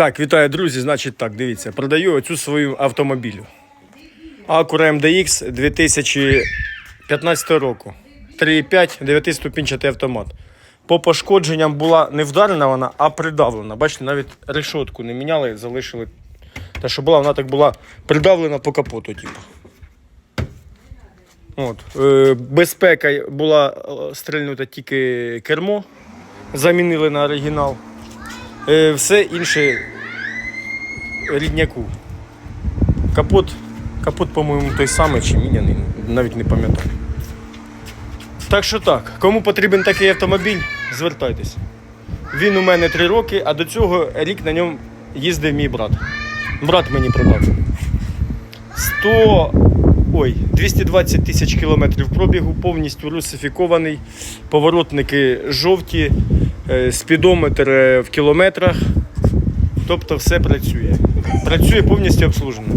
Так, вітаю, друзі. Значить так, дивіться, продаю оцю свою автомобілю. Acura MDX 2015 року. 3,5, 9-ступінчатий автомат. По пошкодженням була не вдарена вона, а придавлена. Бачите, навіть решетку не міняли, залишили. Та що була, вона так була придавлена по капоту, типу. От. Е, безпека була е, стрельнута тільки кермо, замінили на оригінал. Е, все інше рідняку. Капот, капот, по-моєму, той самий чи міняний, навіть не пам'ятаю. Так що так, кому потрібен такий автомобіль, звертайтесь. Він у мене 3 роки, а до цього рік на ньому їздив мій брат. Брат мені продав. 100, ой, 220 тисяч кілометрів пробігу, повністю русифікований, поворотники жовті, спідометр е, в кілометрах. Тобто все працює. Працює повністю обслужено.